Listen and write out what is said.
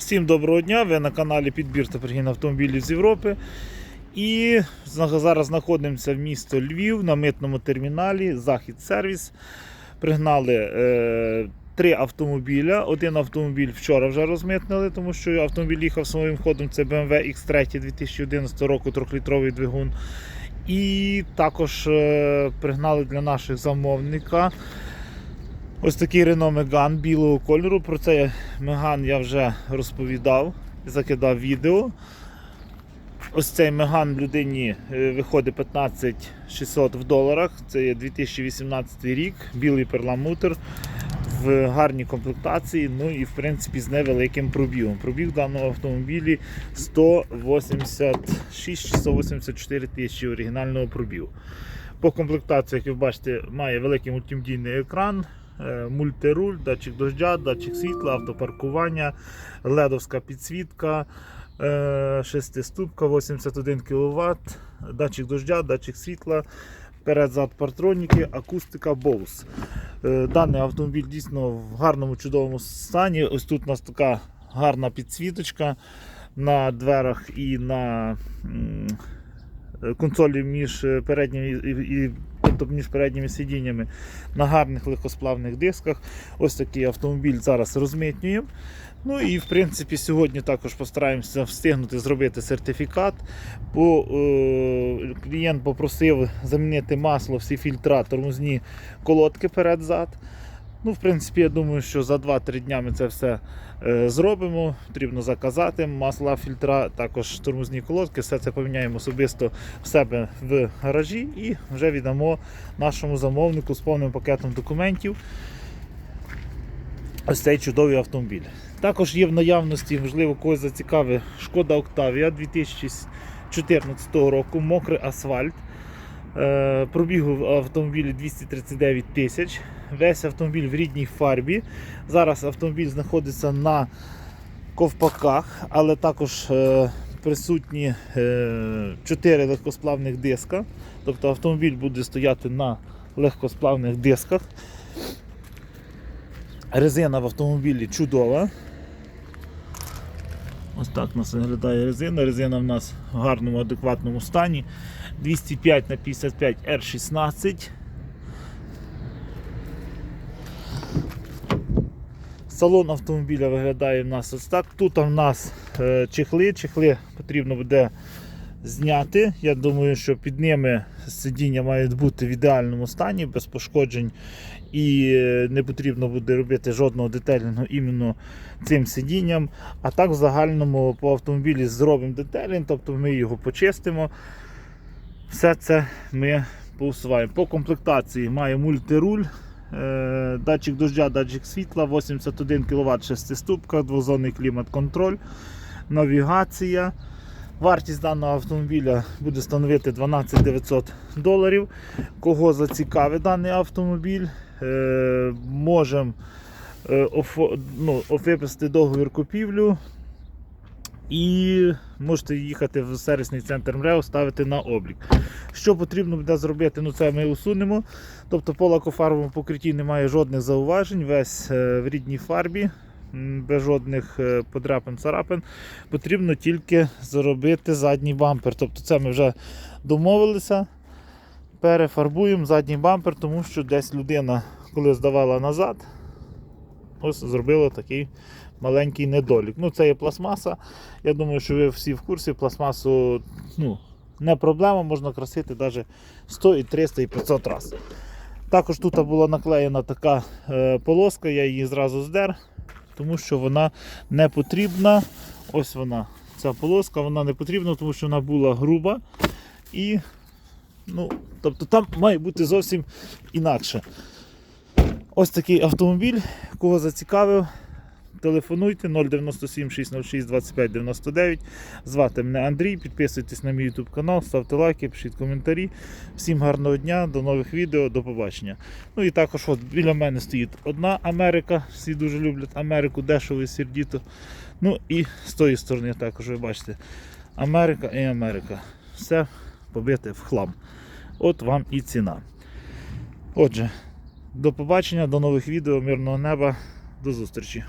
Всім доброго дня! Ви на каналі Підбір та пригін автомобілів з Європи. І зараз знаходимося в місто Львів на митному терміналі Захід Сервіс. Пригнали е, три автомобіля. Один автомобіль вчора вже розмитнили, тому що автомобіль їхав своїм ходом. Це BMW X3 2011 року 3-літровий двигун. І також е, пригнали для наших замовника. Ось такий Renault Megane білого кольору. Про цей Megane я вже розповідав, закидав відео. Ось цей Megane людині е, виходить 15 600 в доларах. Це є 2018 рік, білий перламутр в гарній комплектації, ну і в принципі з невеликим пробігом. Пробіг в даному автомобілі 186-184 тисячі оригінального пробігу. По комплектації, як ви бачите, має великий мультимедійний екран, мультируль, датчик дождя, датчик світла, автопаркування, ледовська підсвітка, е, шестиступка, 81 кВт, датчик дождя, датчик світла, перед-зад партроніки, акустика Bose. Е, Даний автомобіль дійсно в гарному чудовому стані. Ось тут у нас така гарна підсвіточка на дверах і на консолі між е, передніми і, тобто між передніми сидіннями на гарних легкосплавних дисках. Ось такий автомобіль зараз розмитнюємо. Ну і в принципі сьогодні також постараємося встигнути зробити сертифікат. Бо е, клієнт попросив замінити масло, всі фільтра, тормозні колодки перед-зад. Ну, в принципі, я думаю, що за 2-3 дня ми це все е, зробимо. Потрібно заказати масла, фільтра, також тормозні колодки. Все це поміняємо особисто в себе в гаражі і вже віддамо нашому замовнику з повним пакетом документів. Ось цей чудовий автомобіль. Також є в наявності, можливо, когось зацікавить шкода Октавія 2014 року, мокрий асфальт. Е, Пробігу в автомобілі 239 тисяч. Весь автомобіль в рідній фарбі. Зараз автомобіль знаходиться на ковпаках, але також е, присутні 4 легкосплавних диска. Тобто автомобіль буде стояти на легкосплавних дисках. Резина в автомобілі чудова. Ось так у нас виглядає резина. Резина в нас в гарному, адекватному стані. 205 на 55 R16. Салон автомобіля виглядає в нас ось так. Тут у нас е, чехли. Чехли потрібно буде зняти. Я думаю, що під ними сидіння мають бути в ідеальному стані, без пошкоджень. І е, не потрібно буде робити жодного детелінгу іменно цим сидінням. А так в загальному по автомобілі зробимо детелінг, тобто ми його почистимо. Все це ми поусуваємо. По комплектації має мультируль, е, датчик дождя, датчик світла, 81 кВт шестиступка, двозонний клімат-контроль, навігація. Вартість даного автомобіля буде становити 12 900 доларів. Кого зацікавить даний автомобіль, е, можемо е, ну, виписати договір купівлю і можете їхати в сервісний центр МРЕО, ставити на облік. Що потрібно буде зробити, ну це ми усунемо. Тобто по лакофарбовому покритті немає жодних зауважень, весь е, в рідній фарбі, без жодних е, подряпин, царапин. Потрібно тільки зробити задній бампер. Тобто це ми вже домовилися. Перефарбуємо задній бампер, тому що десь людина, коли здавала назад, ось зробила такий маленький недолік. Ну, це є пластмаса. Я думаю, що ви всі в курсі, пластмасу ну, не проблема, можна красити навіть 100, і 300 і 500 разів. Також тут була наклеєна така е, полоска, я її зразу здер, тому що вона не потрібна. Ось вона, ця полоска, вона не потрібна, тому що вона була груба. І, ну, тобто там має бути зовсім інакше. Ось такий автомобіль, кого зацікавив, телефонуйте 097 606 25 99. Звати мене Андрій. Підписуйтесь на мій YouTube канал, ставте лайки, пишіть коментарі. Всім гарного дня, до нових відео, до побачення. Ну і також от біля мене стоїть одна Америка. Всі дуже люблять Америку, дешево і сердіто. Ну і з тої сторони також ви бачите Америка і Америка. Все побите в хлам. От вам і ціна. Отже, до побачення, до нових відео, мирного неба, до зустрічі.